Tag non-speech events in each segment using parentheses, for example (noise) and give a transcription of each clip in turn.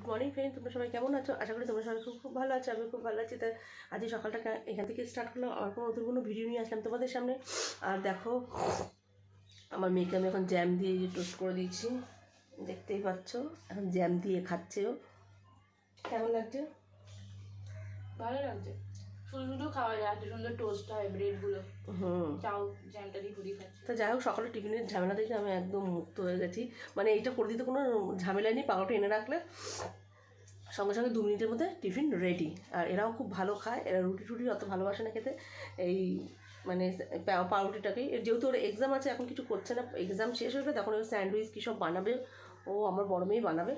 Good morning friend তোমরা সবাই কেমন আছো? আশা করি তোমরা সবাই খুব খুব ভালো আছো আমি খুব ভালো আছি। তাই আজকে সকালটা এখান থেকে স্টার্ট করলাম আমার কোনো নতুন কোনো ভিডিও নিয়ে আসলাম তোমাদের সামনে। আর দেখো, আমার মেয়েকে আমি এখন জ্যাম দিয়ে টোস্ট করে দিয়েছি। দেখতেই পাচ্ছ, এখন জ্যাম দিয়ে খাচ্ছে ও। কেমন লাগছে? ভালো লাগছে। শুধু শুধু খাওয়া যায় এত সুন্দর টোস্ট হয় ব্রেডগুলো হুম। চাও জ্যামটা দিয়ে পুরি খাচ্ছে। তো যাই হোক সকালে টিফিনের ঝামেলা থেকে আমি একদম মুক্ত হয়ে গেছি। মানে এইটা করে দিতে কোনো ঝামেলা নেই পাউরুটি এনে রাখলে সঙ্গে সঙ্গে দু মিনিটের মধ্যে টিফিন রেডি আর এরাও খুব ভালো খায় এরা রুটি টুটি অত ভালোবাসে না খেতে। এই মানে পাউরুটিটাকেই। যেহেতু ওর এক্সাম আছে এখন কিছু করছে না এক্সাম শেষ হলে তখন ওই স্যান্ডউইচ কী সব বানাবে ও আমার বড় মেয়েই বানাবে।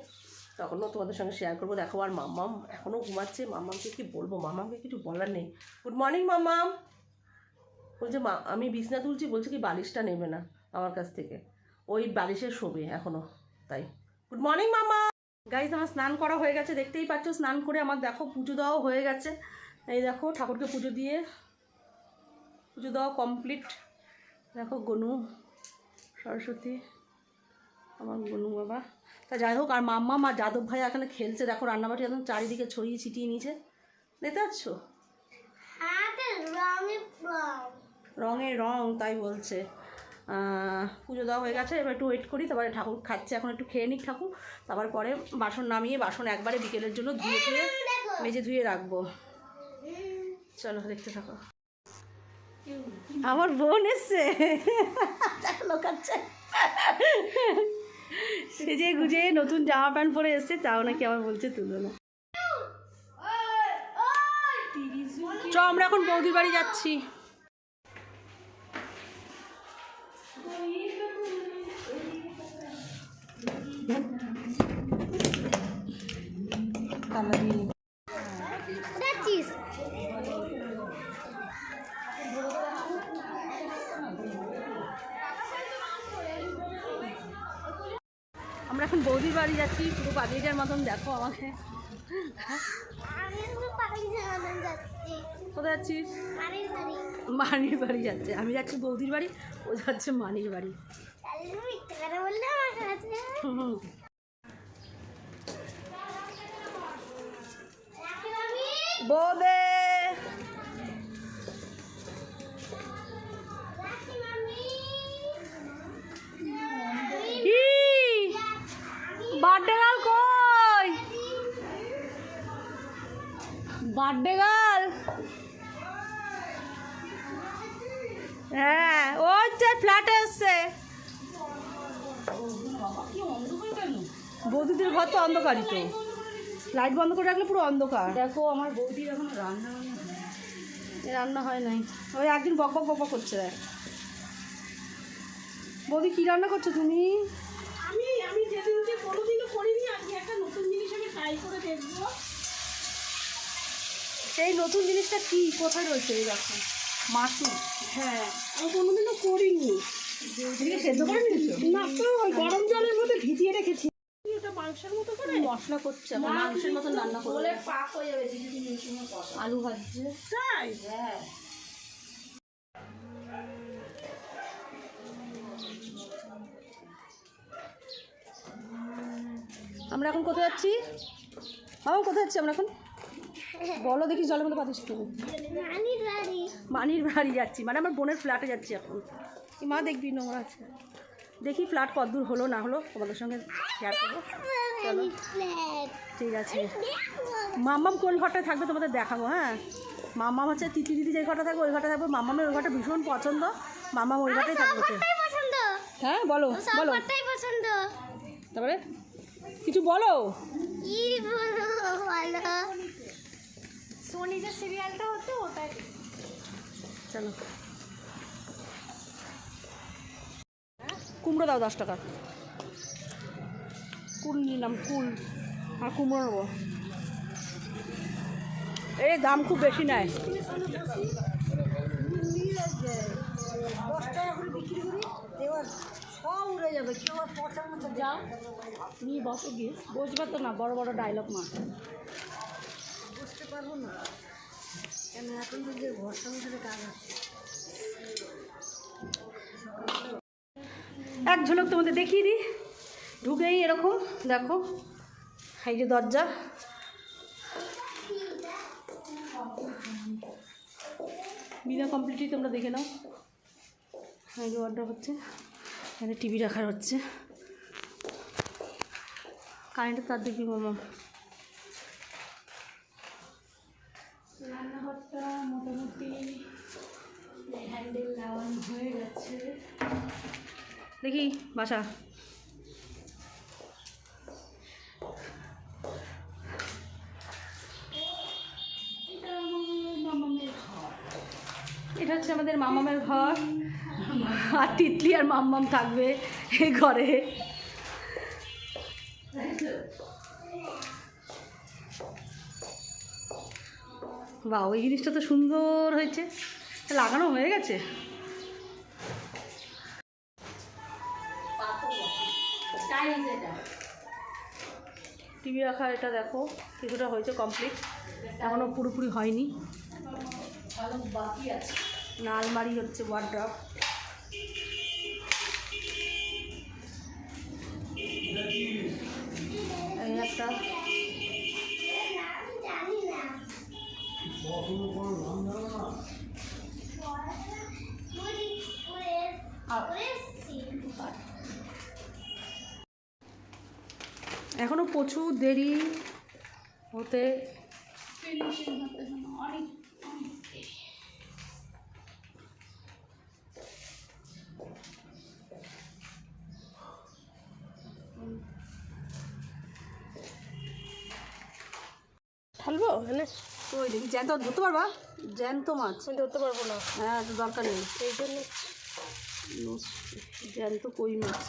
তখনও তোমাদের সঙ্গে শেয়ার করব। দেখো আর মাম্মাম এখনও ঘুমাচ্ছে। মাম্মামকে কি বলব? মাম্মামকে কিছু বলার নেই। গুড মর্নিং মাম্মাম। বলছে, মা, আমি বিছনা তুলছি। বলছে কি, বালিশটা নেবে না আমার কাছ থেকে। ওই বালিশে শোবে এখনও, তাই। গুড মর্নিং মামা গাইজ আমার স্নান করা হয়ে গেছে। দেখতেই পাচ্ছ, স্নান করে আমার দেখো পুজো দেওয়াও হয়ে গেছে। এই দেখো, ঠাকুরকে পুজো দিয়ে পুজো দেওয়া কমপ্লিট দেখো গনু, সরস্বতী। আমার গনু বাবা তা যাই হোক আর মাম্মা মা যাদব ভাই এখানে খেলছে। দেখো রান্নাবাটি একদম চারিদিকে ছড়িয়ে ছিটিয়ে নিয়েছে। দেখতে পাচ্ছ? রঙে রং। তাই বলছে। পুজো দেওয়া হয়ে গেছে এবার একটু ওয়েট করি। তারপরে ঠাকুর খাচ্ছে এখন একটু খেয়ে নিক ঠাকুর। তারপর পরে বাসন নামিয়ে বাসন একবারে বিকেলের জন্য ধুয়ে ধুয়ে মেজে ধুয়ে রাখব। চলো দেখতে থাকো। আমার বোন এসছে। (laughs) লোকাচ্ছে। সেজে গুজে নতুন জামা প্যান্ট পরে এসছে, তাও নাকি আমার বলছে তুলো না চ, আমরা এখন বৌদির বাড়ি যাচ্ছি। তালা দিয়ে আমরা এখন বৌদির বাড়ি যাচ্ছি। পুরো বাগিচার মতন দেখো আমাকে। কোথায় যাচ্ছিস? মানির বাড়ি। যাচ্ছে। আমি যাচ্ছি বৌদির বাড়ি ও যাচ্ছে মানির বাড়ি। হুম। বৌদে! গার্ল হ্যাঁ ও হচ্ছে ফ্ল্যাটে এসছে বৌদিদের ঘর তো অন্ধকারই তো। লাইট বন্ধ করে রাখলে পুরো অন্ধকার। দেখো আমার বৌদির এখন রান্না হয় রান্না হয় নাই। ওই একদিন বক বক বক বক করছে। দেখ বৌদি কী রান্না করছ তুমি? আমি আমি যেদিনকে কোনোদিনও করিনি আজকে একটা নতুন জিনিস আমি ট্রাই করে দেখব। সেই নতুন জিনিসটা কি? কোথায় রয়েছে এই দেখো? মাছু হ্যাঁ। আমি কোনোদিনও করিনি। এদিকে সেদ্ধ করে নিয়েছো? না তো ওই গরম জলের মধ্যে ভিজিয়ে রেখেছি। ওটা মাংসের মতো করে? মশলা করছে মাংসের মতন রান্না পাক হয়ে যাবে আলু ভাজছে। তাই? হ্যাঁ। আমরা এখন কোথায় যাচ্ছি? আমার কোথায় যাচ্ছি আমরা এখন? বলো দেখি জলের মধ্যে পাতিস তুমি মানির বাড়ি। যাচ্ছি মানে আমার বোনের ফ্ল্যাটে যাচ্ছি এখন। মা দেখবি নোংরা আছে। দেখি ফ্ল্যাট কতদূর হলো না হলো তোমাদের সঙ্গে শেয়ার করব। চলো। ঠিক আছে। মাম্মাম কোন ঘরটায় থাকবে তোমাদের দেখাবো হ্যাঁ? মাম্মাম হচ্ছে তিথি দিদি যে ঘরটা থাকবে ওই ঘরটা থাকবে। মাম্মামের ওই ঘরটা ভীষণ পছন্দ। মাম্মাম ওই ঘরটাই থাকবে। হ্যাঁ বলো বলো। পছন্দ। তারপরে? কিছু বলো। কি বলো। সোনি যে সিরিয়ালটা হতো ওটাই। চলো। কুমড়ো দাও দশ টাকা। কুল নিলাম কুল। আর কুমড়ো নেব। এই দাম খুব বেশি নেয়। যাও নিয়ে বসো গিয়ে। বসবে তো না বড় বড় ডায়লগ মা পারব না। কেন এখন তো যে ভরসা মধ্যে কাজ আছে। এক ঝলক তোমাদের দেখিয়ে দিই। ঢুকেই এরকম, দেখো। এই যে দরজা। বিনা কমপ্লিটই তোমরা দেখে নাও। এই যে অর্ডার হচ্ছে। এখানে টিভি রাখার হচ্ছে। কারেন্টের তার দেখবি, মামা। হ্যান্ডেল লাগানো হয়ে গেছে। দেখি বাসা। এটা হচ্ছে আমাদের মামামের ঘর। আর তিতলি আর মাম্মাম থাকবে এই ঘরে। বা ওই জিনিসটা তো সুন্দর হয়েছে। লাগানো হয়ে গেছে। টিভি রাখা এটা দেখো, কিছুটা হয়েছে কমপ্লিট এখনও পুরোপুরি হয়নি। না আলমারি হচ্ছে ওয়ার্ড্রপ এখনও প্রচুর দেরি হতে অনেক ঠালবো এনে? ওই দেখি জ্যান্ত ধরতে পারবা? জ্যান্ত মাছ। আমি ধরতে পারব না। হ্যাঁ দরকার নেই। এই জন্য জ্যান্ত কই মাছ?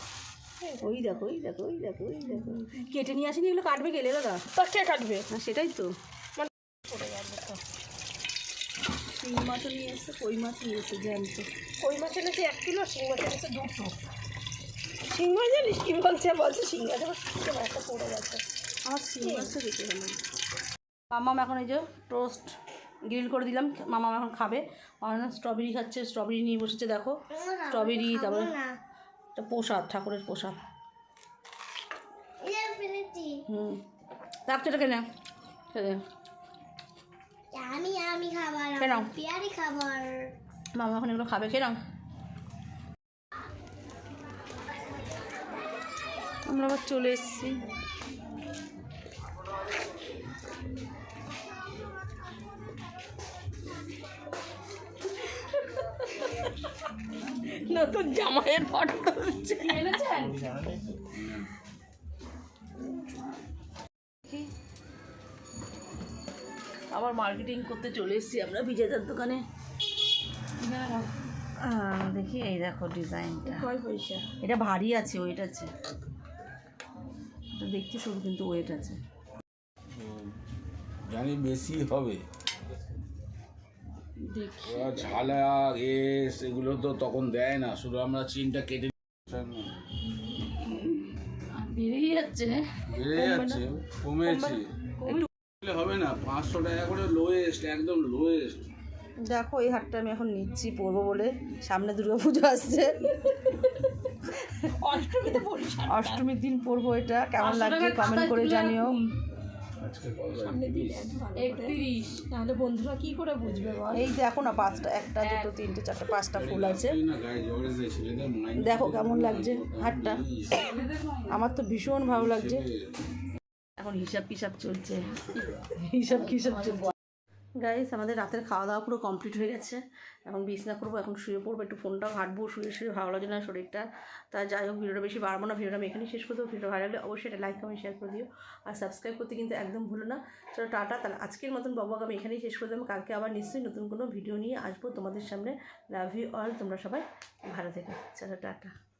ওই দেখো ওই দেখো ওই দেখো ওই দেখো। কেটে নিয়ে আসেনি এগুলো কাটবে গেলে দাদা? কে কাটবে? না সেটাই তো। শিং মাছও নিয়ে এসছে কই মাছ নিয়ে এসছে জ্যান্ত। কই মাছ এনেছে এক কিলো শিং মাছ এনেছে দুটো। শিং মাছ জানিস কি বলছে? বলছে শিং মাছ একটা পড়ে গেছে। আমার শিং মাছটা দেখে গেলাম মামাম এখন এই যে টোস্ট গ্রিল করে দিলাম মামাম এখন খাবে। আমার স্ট্রবেরি খাচ্ছে স্ট্রবেরি নিয়ে বসেছে দেখো। স্ট্রবেরি তারপরে একটা প্রসাদ ঠাকুরের প্রসাদ। হুম। রাখছো এটা কেনে আমি আমি খাবার কেন পেয়ারি খাবার। মামা এখন এগুলো খাবে কেন আমরা আবার চলে এসেছি। নতুন জামাইয়ের ফটো তুলছে। আবার মার্কেটিং করতে চলে এসেছি আমরা বিজেতার দোকানে। দেখি এই দেখো ডিজাইনটা। কয় পয়সা? এটা ভারী আছে ওয়েট আছে। এটা দেখতে শুরু কিন্তু ওয়েট আছে। জানি বেশি হবে। ঝালা এস এগুলো তো তখন দেয় না। শুধু আমরা চিনটা কেটে বেরিয়ে যাচ্ছে। বেড়ে যাচ্ছে কমেছে। হবে না পাঁচশো টাকা করে লোয়েস্ট একদম লোয়েস্ট দেখো এই হাটটা আমি এখন নিচ্ছি পরবো বলে। সামনে দুর্গা পুজো আসছে। অষ্টমীতে অষ্টমীর দিন পরবো এটা। কেমন লাগছে কমেন্ট করে জানিও। একত্রিশ। তাহলে বন্ধুরা কি করে বুঝবে বল? এই দেখো না পাঁচটা একটা দুটো তিনটে চারটে পাঁচটা ফুল আছে। দেখো কেমন লাগছে হাটটা। আমার তো ভীষণ ভালো লাগছে। এখন হিসাব কিসাব চলছে। হিসাব কিসাব চলছে। গাইস আমাদের রাতের খাওয়া দাওয়া পুরো কমপ্লিট হয়ে গেছে। এখন বিছনা করব, এখন শুয়ে পড়ব, একটু ফোনটা ঘাটবো, শুয়ে শুয়ে ভালো লাগে না শরীরটা। তা যাই হোক, ভিডিওটা বেশি বাড়বো না, ভিডিওটা আমি এখানেই শেষ করে দেবো। ভিডিও ভালো লাগলে অবশ্যই এটা লাইক কমেন্ট শেয়ার করে দিও। আর সাবস্ক্রাইব করতে কিন্তু একদম ভুলো না। চলো টাটা, তাহলে আজকের মতন বাবাকে আমি এখানেই শেষ করে দেবো। কালকে আবার নিশ্চয়ই নতুন কোনো ভিডিও নিয়ে আসব তোমাদের সামনে। লাভ ইউ অল তোমরা সবাই ভালো থেকো। চলো টাটা।